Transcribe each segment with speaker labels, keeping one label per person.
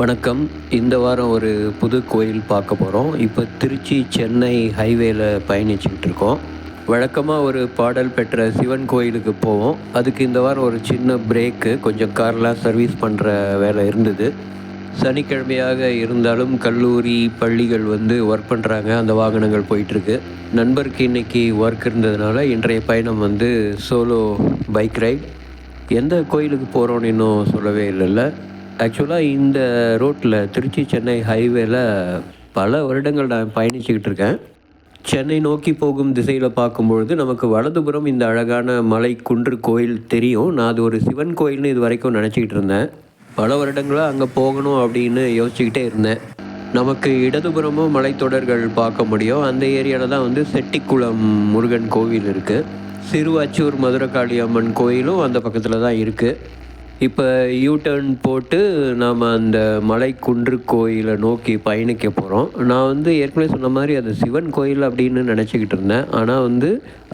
Speaker 1: வணக்கம். இந்த வாரம் ஒரு புது கோயில் பார்க்க போகிறோம் இப்போ திருச்சி சென்னை ஹைவேல பயணிச்சுக்கிட்டு இருக்கோம். வழக்கமாக ஒரு பாடல் பெற்ற சிவன் கோயிலுக்கு போவோம். அதுக்கு இந்த வாரம் ஒரு சின்ன பிரேக்கு கொஞ்சம் கார்லாம் சர்வீஸ் பண்ணுற வேலை இருந்தது. சனிக்கிழமையாக இருந்தாலும் கல்லூரி பள்ளிகள் வந்து ஒர்க் பண்ணுறாங்க அந்த வாகனங்கள் போயிட்டுருக்கு. நண்பருக்கு இன்னைக்கு ஒர்க் இருந்ததுனால இன்றைய பயணம் வந்து சோலோ பைக் ரைட் எந்த கோயிலுக்கு போகிறோன்னு இன்னும் சொல்லவே இல்லைல்ல. ஆக்சுவலாக இந்த ரோட்டில் திருச்சி சென்னை ஹைவேல பல வருடங்கள் நான் பயணிச்சுக்கிட்டு இருக்கேன். சென்னை நோக்கி போகும் திசையில் பார்க்கும்பொழுது நமக்கு வலதுபுறம் இந்த அழகான மலை குன்று கோயில் தெரியும். நான் அது ஒரு சிவன் கோயில்னு இது வரைக்கும் நினச்சிக்கிட்டு இருந்தேன். பல வருடங்களாக அங்கே போகணும் அப்படின்னு யோசிச்சுக்கிட்டே இருந்தேன். நமக்கு இடதுபுறமும் மலைத்தொடர்கள் பார்க்க முடியும். அந்த ஏரியாவில் தான் வந்து செட்டிக்குளம் முருகன் கோவில் இருக்குது சிறுவாச்சூர் மதுரகாளி அம்மன் கோயிலும் அந்த பக்கத்தில் தான் இருக்குது இப்போ யூ டர்ன் போட்டு நாம் அந்த மலை குன்று கோயிலை நோக்கி பயணிக்க போகிறோம் நான் வந்து ஏற்கனவே சொன்ன மாதிரி அது சிவன் கோயில் அப்படின்னு நினச்சிக்கிட்டு இருந்தேன். ஆனால் வந்து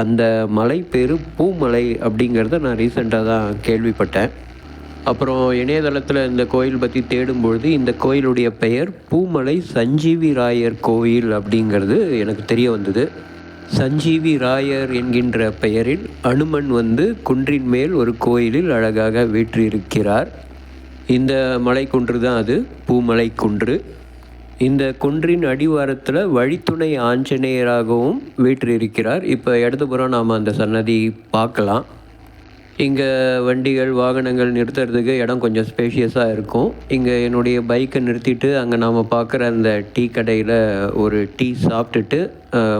Speaker 1: அந்த மலை பேர் பூமலை அப்படிங்கிறத நான் ரீசெண்டாக தான் கேள்விப்பட்டேன். அப்புறம் இணையதளத்தில் இந்த கோயில் பற்றி தேடும்பொழுது இந்த கோயிலுடைய பெயர் பூமலை சஞ்சீவி ராயர் கோயில் அப்படிங்கிறது எனக்கு தெரிய வந்தது. சஞ்சீவி ராயர் என்கின்ற பெயரில் அனுமன் வந்து குன்றின் மேல் ஒரு கோயிலில் அழகாக வீற்றிருக்கிறார். இந்த மலை குன்று தான் அது பூமலை குன்று இந்த குன்றின் அடிவாரத்தில் வழித்துணை ஆஞ்சநேயராகவும் வீற்றிருக்கிறார். இப்போ இடதுபுறம் நாம் அந்த சன்னதி பார்க்கலாம். இங்கே வண்டிகள் வாகனங்கள் நிறுத்துறதுக்கு இடம் கொஞ்சம் ஸ்பேஷியஸாக இருக்கும். இங்கே என்னுடைய பைக்கை நிறுத்திட்டு அங்கே நாம் பார்க்குற அந்த டீ கடையில் ஒரு டீ சாப்பிட்டுட்டு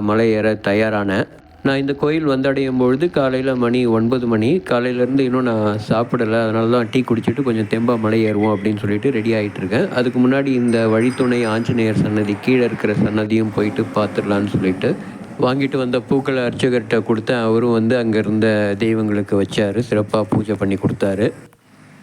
Speaker 1: மலை ஏற தயாரானேன் நான் இந்த கோயில் வந்தடையும் பொழுது காலையில் மணி ஒன்பது மணி. காலையிலேருந்து இன்னும் நான் சாப்பிடலை. அதனால தான் டீ குடிச்சிட்டு கொஞ்சம் தெம்பா மலை ஏறுவோம் அப்படின்னு சொல்லிட்டு ரெடி ஆகிட்டு இருக்கேன். அதுக்கு முன்னாடி இந்த வழித்துணை ஆஞ்சநேயர் சன்னதி கீழே இருக்கிற சன்னதியும் போயிட்டு பார்த்துடலான்னு சொல்லிட்டு வாங்கிட்டு வந்த பூக்களை அர்ச்சகர்கிட்ட கொடுத்தேன். அவரும் வந்து அங்கே இருந்த தெய்வங்களுக்கு வச்சார். சிறப்பாக பூஜை பண்ணி கொடுத்தாரு.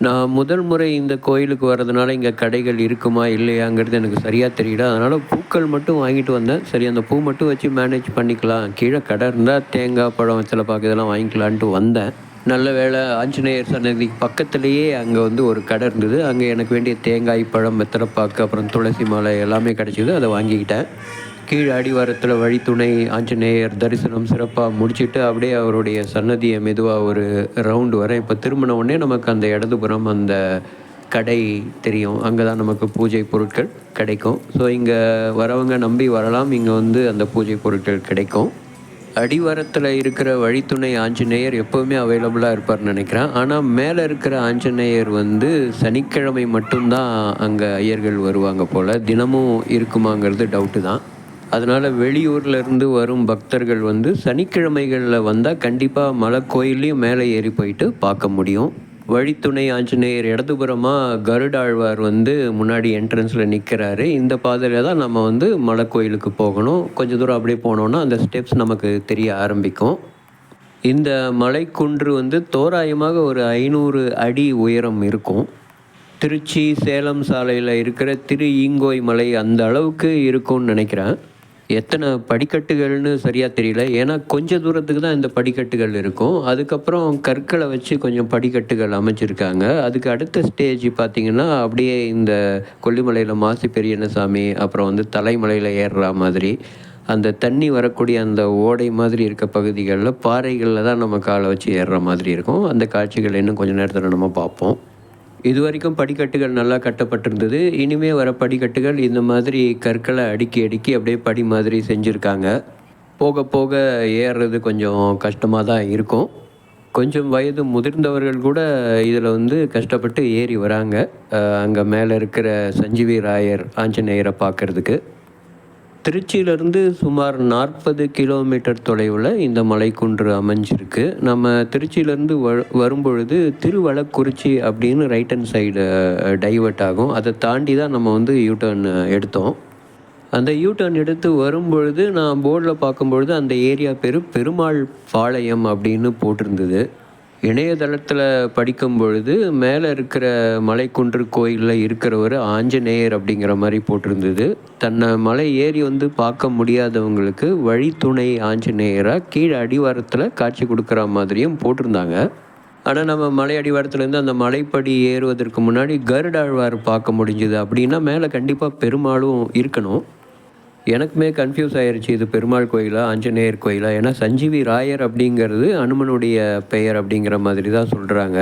Speaker 1: நான் முதல் முறை இந்த கோயிலுக்கு வர்றதுனால இங்கே கடைகள் இருக்குமா இல்லையாங்கிறது எனக்கு சரியாக தெரியல. அதனால் பூக்கள் மட்டும் வாங்கிட்டு வந்தேன். சரி அந்த பூ மட்டும் வச்சு மேனேஜ் பண்ணிக்கலாம். கீழே கடை இருந்தால் தேங்காய் பழம் வெத்தலை பாக்கு இதெல்லாம் வாங்கிக்கலான்ட்டு வந்தேன். நல்ல வேளை ஆஞ்சநேயர் சன்னதிக்கு பக்கத்துலேயே அங்கே வந்து ஒரு கடை இருந்தது. அங்கே எனக்கு வேண்டிய தேங்காய் பழம் வெத்தலைப்பாக்கு அப்புறம் துளசி மாலை எல்லாமே கிடச்சிது. அதை வாங்கிக்கிட்டேன். கீழ் அடிவாரத்தில் வழித்துணை ஆஞ்சநேயர் தரிசனம் சிறப்பாக முடிச்சுட்டு அப்படியே அவருடைய சன்னதியை மெதுவாக ஒரு ரவுண்டு வரேன் இப்போ திரும்பின உடனே நமக்கு அந்த இடதுபுறம் அந்த கடை தெரியும். அங்கே தான் நமக்கு பூஜை பொருட்கள் கிடைக்கும். ஸோ இங்கே வரவங்க நம்பி வரலாம். இங்கே வந்து அந்த பூஜை பொருட்கள் கிடைக்கும். அடிவாரத்தில் இருக்கிற வழித்துணை ஆஞ்சநேயர் எப்போவுமே அவைலபிளாக இருப்பார்னு நினைக்கிறேன். ஆனால் மேலே இருக்கிற ஆஞ்சநேயர் வந்து சனிக்கிழமை மட்டும்தான் அங்கே ஐயர்கள் வருவாங்க போல். தினமும் இருக்குமாங்கிறது டவுட்டு தான். அதனால் வெளியூர்லேருந்து வரும் பக்தர்கள் வந்து சனிக்கிழமைகளில் வந்தால் கண்டிப்பாக மலை கோயில்லையும் மேலே ஏறி போயிட்டு பார்க்க முடியும். வழித்துணை ஆஞ்சநேயர் இடதுபுறமாக கருடாழ்வார் வந்து முன்னாடி என்ட்ரன்ஸில் நிற்கிறாரு இந்த பாதையில் தான் நம்ம வந்து மலை கோயிலுக்கு போகணும். கொஞ்சம் தூரம் அப்படியே போனோன்னா அந்த ஸ்டெப்ஸ் நமக்கு தெரிய ஆரம்பிக்கும். இந்த மலைக்குன்று வந்து தோராயமாக ஒரு ஐநூறு அடி உயரம் இருக்கும். திருச்சி சேலம் சாலையில் இருக்கிற திரு ஈங்கோய் மலை அந்த அளவுக்கு இருக்கும்னு நினைக்கிறேன். எத்தனை படிக்கட்டுகள்னு சரியாக தெரியல. ஏன்னா கொஞ்ச தூரத்துக்கு தான் இந்த படிக்கட்டுகள் இருக்கும். அதுக்கப்புறம் கற்களை வச்சு கொஞ்சம் படிக்கட்டுகள் அமைச்சிருக்காங்க. அதுக்கு அடுத்த ஸ்டேஜ் பார்த்திங்கன்னா அப்படியே இந்த கொல்லிமலையில் மாசி பெரியண்ணசாமி அப்புறம் வந்து தலைமலையில் ஏறுற மாதிரி அந்த தண்ணி வரக்கூடிய அந்த ஓடை மாதிரி இருக்க பகுதிகளில் பாறைகளில் தான் நம்ம காலை வச்சு ஏறுற மாதிரி இருக்கும். அந்த காட்சிகள் இன்னும் கொஞ்சம் நேரத்தில் நம்ம பார்ப்போம். இது வரைக்கும் படிக்கட்டுகள் நல்லா கட்டப்பட்டிருந்தது. இனிமே வர படிக்கட்டுகள் இந்த மாதிரி கற்களை அடுக்கி அடுக்கி அப்படியே படி மாதிரி செஞ்சுருக்காங்க. போக போக ஏறுறது கொஞ்சம் கஷ்டமாக தான் இருக்கும். கொஞ்சம் வயது முதிர்ந்தவர்கள் கூட இதில் வந்து கஷ்டப்பட்டு ஏறி வராங்க. அங்கே மேலே இருக்கிற சஞ்சீவி ராயர் ஆஞ்சநேயரை பார்க்கறதுக்கு. திருச்சியிலேருந்து சுமார் நாற்பது கிலோமீட்டர் தொலைவில் இந்த மலைக்குன்று அமைஞ்சிருக்கு. நம்ம திருச்சியிலேருந்து வ வரும்பொழுது திருவளக்குறிச்சி அப்படின்னு ரைட் ஹண்ட் சைடு டைவர்ட் ஆகும். அதை தாண்டி தான் நம்ம வந்து யூடர்ன் எடுத்தோம். அந்த யூ டர்ன் எடுத்து வரும்பொழுது நான் போர்டில் பார்க்கும்பொழுது அந்த ஏரியா பேர் பெருமாள் பாளையம் அப்படின்னு போட்டிருந்தது. இணையதளத்தில் படிக்கும் பொழுது மேலே இருக்கிற மலைக்குன்று கோயிலில் இருக்கிறவர் ஆஞ்சநேயர் அப்படிங்கிற மாதிரி போட்டிருந்தது. தன்னை மலை ஏறி வந்து பார்க்க முடியாதவங்களுக்கு வழித்துணை ஆஞ்சநேயராக கீழே அடிவாரத்தில் காட்சி கொடுக்குற மாதிரியும் போட்டிருந்தாங்க. ஆனால் நம்ம மலை அடிவாரத்துலேருந்து அந்த மலைப்படி ஏறுவதற்கு முன்னாடி கருடாழ்வார் பார்க்க முடிஞ்சுது அப்படின்னா மேலே கண்டிப்பாக பெருமாளும் இருக்கணும். எனக்குமே கன்ஃபியூஸ் ஆயிடுச்சு இது பெருமாள் கோயிலா ஆஞ்சநேயர் கோயிலா? ஏன்னா சஞ்சீவி ராயர் அப்படிங்கிறது அனுமனுடைய பெயர் அப்படிங்கிற மாதிரி தான் சொல்கிறாங்க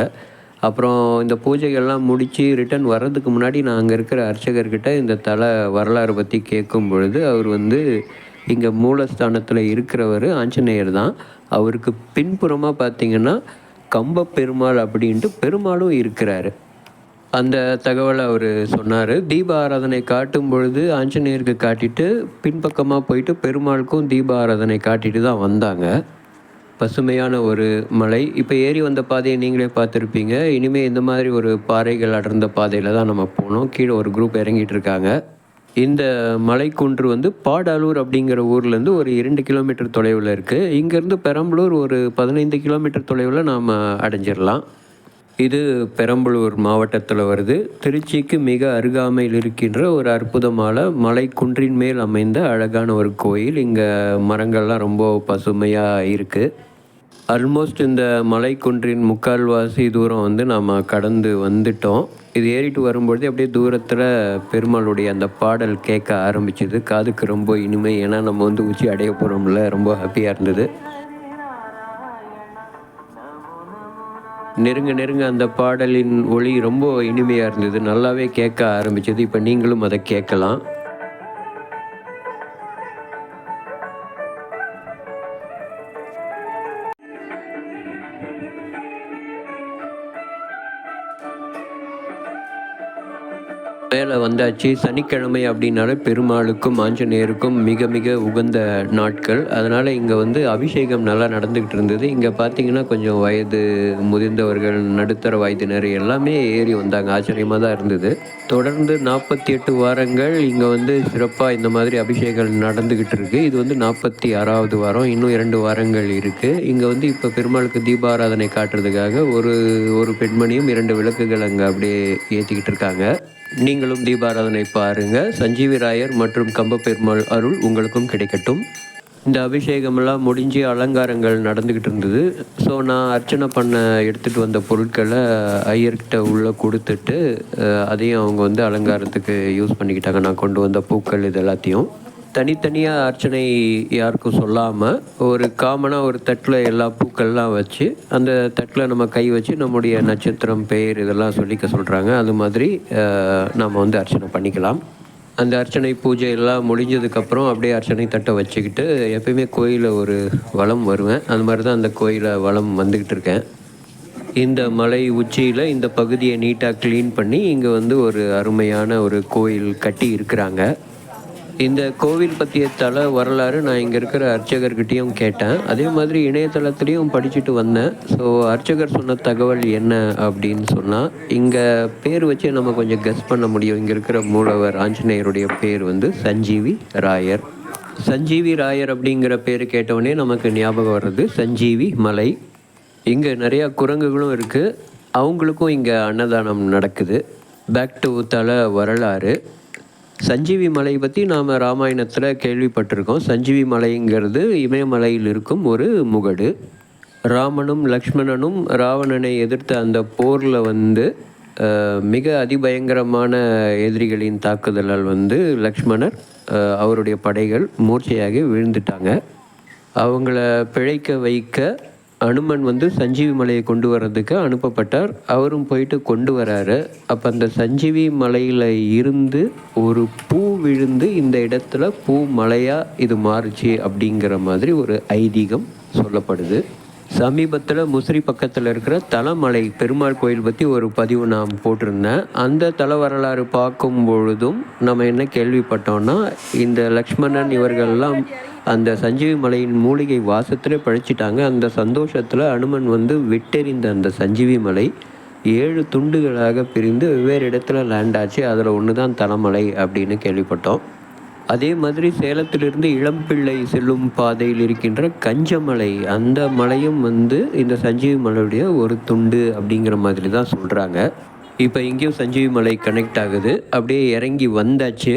Speaker 1: அப்புறம் இந்த பூஜைகள்லாம் முடித்து ரிட்டர்ன் வர்றதுக்கு முன்னாடி நான் அங்கே இருக்கிற அர்ச்சகர்கிட்ட இந்த தலை வரலாறு பற்றி கேட்கும் பொழுது அவர் வந்து இங்கே மூலஸ்தானத்தில் இருக்கிறவர் ஆஞ்சநேயர் தான். அவருக்கு பின்புறமாக பார்த்திங்கன்னா கம்ப பெருமாள் அப்படின்ட்டு பெருமாளும் இருக்கிறாரு. அந்த தகவலை அவர் சொன்னார். தீப ஆராதனை காட்டும் பொழுது ஆஞ்சநேயருக்கு காட்டிட்டு பின்பக்கமாக போயிட்டு பெருமாளுக்கும் தீப ஆராதனை காட்டிட்டு தான் வந்தாங்க. பசுமையான ஒரு மலை. இப்போ ஏறி வந்த பாதையை நீங்களே பார்த்துருப்பீங்க. இனிமேல் இந்த மாதிரி ஒரு பாறைகள் அடர்ந்த பாதையில் தான் நம்ம போனோம் கீழே ஒரு குரூப் இறங்கிட்டு இருக்காங்க. இந்த மலைக்குன்று வந்து பாடாலூர் அப்படிங்கிற ஊர்லேருந்து ஒரு இரண்டு கிலோமீட்டர் தொலைவில் இருக்குது இங்கேருந்து பெரம்பலூர் ஒரு பதினைந்து கிலோமீட்டர் தொலைவில் நாம் அடைஞ்சிடலாம் இது பெரம்பலூர் மாவட்டத்தில் வருது. திருச்சிக்கு மிக அருகாமையில் இருக்கின்ற ஒரு அற்புதமான மலை குன்றின் மேல் அமைந்த அழகான ஒரு கோயில். இங்கே மரங்கள்லாம் ரொம்ப பசுமையாக இருக்குது ஆல்மோஸ்ட் இந்த மலை குன்றின் முக்கால்வாசி தூரம் வந்து நாம் கடந்து வந்துட்டோம். இது ஏறிட்டு வரும்பொழுது அப்படியே தூரத்தில் பெருமாளுடைய அந்த பாடல் கேட்க ஆரம்பிச்சது. காதுக்கு ரொம்ப இனிமை. ஏன்னா நம்ம வந்து உச்சி அடைய போகிறோம்ல ரொம்ப ஹாப்பியாக இருந்தது. நெருங்க நெருங்க அந்த பாடலின் ஒளி ரொம்ப இனிமையாக இருந்தது. நல்லாவே கேட்க ஆரம்பித்தது இப்போ நீங்களும் அதை கேட்கலாம். மேலே வந்தாச்சு. சனிக்கிழமை அப்படின்னாலே பெருமாளுக்கும் ஆஞ்சநேயருக்கும் மிக மிக உகந்த நாட்கள். அதனால் இங்கே வந்து அபிஷேகம் நல்லா நடந்துக்கிட்டு இருந்தது. இங்கே பார்த்தீங்கன்னா கொஞ்சம் வயது முதிர்ந்தவர்கள் நடுத்தர வயதினர் எல்லாமே ஏறி வந்தாங்க. ஆச்சரியமாக தான் இருந்தது. தொடர்ந்து நாற்பத்தி எட்டு வாரங்கள் இங்கே வந்து சிறப்பாக இந்த மாதிரி அபிஷேகம் நடந்துக்கிட்டு இருக்கு. இது வந்து நாற்பத்தி ஆறாவது வாரம் இன்னும் இரண்டு வாரங்கள் இருக்குது இங்கே வந்து இப்போ பெருமாளுக்கு தீபாராதனை காட்டுறதுக்காக ஒரு ஒரு பெண்மணியும் இரண்டு விளக்குகள் அங்கே அப்படியே ஏற்றிக்கிட்டு இருக்காங்க. நீங்களும் தீபாராதனை பாருங்கள் சஞ்சீவி ராயர் மற்றும் கம்ப பெருமாள் அருள் உங்களுக்கும் கிடைக்கட்டும். இந்த அபிஷேகமெல்லாம் முடிஞ்சு அலங்காரங்கள் நடந்துக்கிட்டு இருந்தது. ஸோ நான் அர்ச்சனை பண்ண எடுத்துகிட்டு வந்த பொருட்களை ஐயர்கிட்ட உள்ளே கொடுத்துட்டு அதையும் அவங்க வந்து அலங்காரத்துக்கு யூஸ் பண்ணிக்கிட்டாங்க. நான் கொண்டு வந்த பூக்கள் இது எல்லாத்தையும். தனித்தனியாக அர்ச்சனை யாருக்கும் சொல்லாமல் ஒரு காமனாக ஒரு தட்டில் எல்லா பூக்கள்லாம் வச்சு அந்த தட்டில் நம்ம கை வச்சு நம்முடைய நட்சத்திரம் பெயர் இதெல்லாம் சொல்லிக்க சொல்கிறாங்க அது மாதிரி நாம் வந்து அர்ச்சனை பண்ணிக்கலாம். அந்த அர்ச்சனை பூஜை எல்லாம் முடிஞ்சதுக்கப்புறம் அப்படியே அர்ச்சனை தட்டை வச்சுக்கிட்டு எப்பயுமே கோயிலில் ஒரு வளம் வருவேன். அந்த மாதிரி தான் அந்த கோயிலை வளம் வந்துக்கிட்டு இருக்கேன். இந்த மலை உச்சியில் இந்த பகுதியை நீட்டாக க்ளீன் பண்ணி இங்கே வந்து ஒரு அருமையான ஒரு கோயில் கட்டி இருக்கிறாங்க. இந்த கோவில் பற்றிய தல வரலாறு நான் இங்கே இருக்கிற அர்ச்சகர்கிட்டையும் கேட்டேன். அதே மாதிரி இணையதளத்துலேயும் படிச்சுட்டு வந்தேன். ஸோ அர்ச்சகர் சொன்ன தகவல் என்ன அப்படின்னு சொன்னால் இங்கே பேர் வச்சு நம்ம கொஞ்சம் கெஸ் பண்ண முடியும். இங்கே இருக்கிற மூலவர் ஆஞ்சநேயருடைய பேர் வந்து சஞ்சீவி ராயர். சஞ்சீவி ராயர் அப்படிங்கிற பேர் கேட்டவுடனே நமக்கு ஞாபகம் வர்றது சஞ்சீவி மலை. இங்கே நிறையா குரங்குகளும் இருக்குது அவங்களுக்கும் இங்கே அன்னதானம் நடக்குது. பேக் டு தல வரலாறு. சஞ்சீவி மலை பற்றி நாம் ராமாயணத்தில் கேள்விப்பட்டிருக்கோம். சஞ்சீவி மலைங்கிறது இமயமலையில் இருக்கும் ஒரு முகடு. ராமனும் லக்ஷ்மணனும் ராவணனை எதிர்த்த அந்த போரில் வந்து மிக அதிபயங்கரமான எதிரிகளின் தாக்குதலால் வந்து லக்ஷ்மணர் அவருடைய படைகள் மூர்ச்சையாகி விழுந்துட்டாங்க. அவங்கள பிழைக்க வைக்க அனுமன் வந்து சஞ்சீவி மலையை கொண்டு வர்றதுக்கு அனுப்பப்பட்டார். அவரும் போயிட்டு கொண்டு வராரு. அப்போ அந்த சஞ்சீவி மலையில் இருந்து ஒரு பூ விழுந்து இந்த இடத்துல பூ மலையாக இது மாறுச்சு அப்படிங்கிற மாதிரி ஒரு ஐதீகம் சொல்லப்படுது. சமீபத்தில் முசிறி பக்கத்தில் இருக்கிற தலமலை பெருமாள் கோயில் பற்றி ஒரு பதிவு நான் போட்டிருந்தேன். அந்த தல வரலாறு பார்க்கும் பொழுதும் நம்ம என்ன கேள்விப்பட்டோம்னா இந்த லக்ஷ்மணன் இவர்கள்லாம் அந்த சஞ்சீவி மலையின் மூலிகை வாசத்திலே பழிச்சிட்டாங்க. அந்த சந்தோஷத்தில் அனுமன் வந்து விட்டெறிந்த அந்த சஞ்சீவி மலை ஏழு துண்டுகளாக பிரிந்து வெவ்வேறு இடத்துல லேண்ட் ஆச்சு. அதில் ஒன்று தான் தலைமலை அப்படின்னு கேள்விப்பட்டோம். அதே மாதிரி சேலத்திலிருந்து இளம்பிள்ளை செல்லும் பாதையில் இருக்கின்ற கஞ்சமலை அந்த மலையும் வந்து இந்த சஞ்சீவி மலையுடைய ஒரு துண்டு அப்படிங்கிற மாதிரி தான் சொல்கிறாங்க இப்போ இங்கேயும் சஞ்சீவி மலை கனெக்ட் ஆகுது. அப்படியே இறங்கி வந்தாச்சு.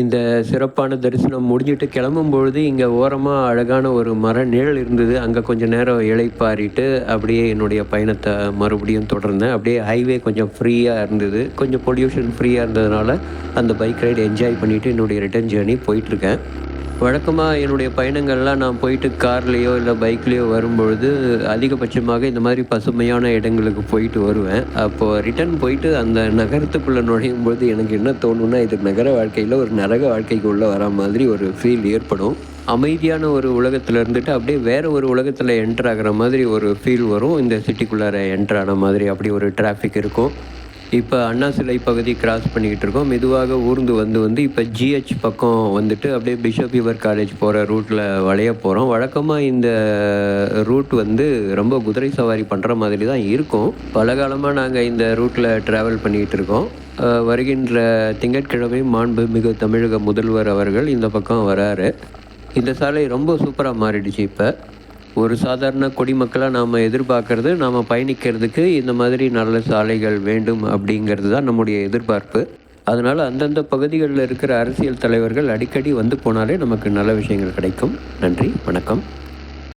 Speaker 1: இந்த சிறப்பான தரிசனம் முடிஞ்சிட்டு கிளம்பும் பொழுது இங்கே ஓரமாக அழகான ஒரு மர நிழல் இருந்தது. அங்கே கொஞ்சம் நேரம் இழைப்பாரிட்டு அப்படியே என்னுடைய பயணத்தை மறுபடியும் தொடர்ந்தேன். அப்படியே ஹைவே கொஞ்சம் ஃப்ரீயாக இருந்தது. கொஞ்சம் பொல்யூஷன் ஃப்ரீயாக இருந்ததுனால அந்த பைக் ரைடு என்ஜாய் பண்ணிவிட்டு என்னுடைய ரிட்டர்ன் ஜேர்னி போயிட்டுருக்கேன் வழக்கமாக என்னுடைய பயணங்கள்லாம் நான் போயிட்டு கார்லேயோ இல்லை பைக்லேயோ வரும்பொழுது அதிகபட்சமாக இந்த மாதிரி பசுமையான இடங்களுக்கு போயிட்டு வருவேன். அப்போது ரிட்டர்ன் போயிட்டு அந்த நகரத்துக்குள்ளே நுழையும் பொழுது எனக்கு என்ன தோணுன்னா இது நகர வாழ்க்கையில் ஒரு நரக வாழ்க்கைக்குள்ளே வர மாதிரி ஒரு ஃபீல் ஏற்படும். அமைதியான ஒரு உலகத்தில் இருந்துட்டு அப்படியே வேறு ஒரு உலகத்தில் என்ட்ராகிற மாதிரி ஒரு ஃபீல் வரும். இந்த சிட்டிக்குள்ளார என்ட்ரான மாதிரி அப்படி ஒரு டிராஃபிக் இருக்கும். இப்போ அண்ணா சிலை பகுதி கிராஸ் பண்ணிக்கிட்டு இருக்கோம். மெதுவாக ஊர்ந்து வந்து வந்து இப்போ ஜிஹெச் பக்கம் வந்துட்டு அப்படியே பிஷப் யுவர் காலேஜ் போகிற ரூட்டில் வளைய போகிறோம். வழக்கமாக இந்த ரூட் வந்து ரொம்ப குதிரை சவாரி பண்ணுற மாதிரி தான் இருக்கும். பல காலமாக நாங்கள் இந்த ரூட்டில் ட்ராவல் பண்ணிக்கிட்டு இருக்கோம். வருகின்ற திங்கட்கிழமை மாண்புமிகு தமிழக முதல்வர் அவர்கள் இந்த பக்கம் வராரு. இந்த சாலை ரொம்ப சூப்பராக மாறிடுச்சு இப்போ. ஒரு சாதாரண குடிமக்களாக நாம் எதிர்பார்க்கறது நாம் பயணிக்கிறதுக்கு இந்த மாதிரி நல்ல சாலைகள் வேண்டும் அப்படிங்கிறது தான் நம்முடைய எதிர்பார்ப்பு. அதனால் அந்தந்த பகுதிகளில் இருக்கிற அரசியல் தலைவர்கள் அடிக்கடி வந்து போனாலே நமக்கு நல்ல விஷயங்கள் கிடைக்கும். நன்றி வணக்கம்.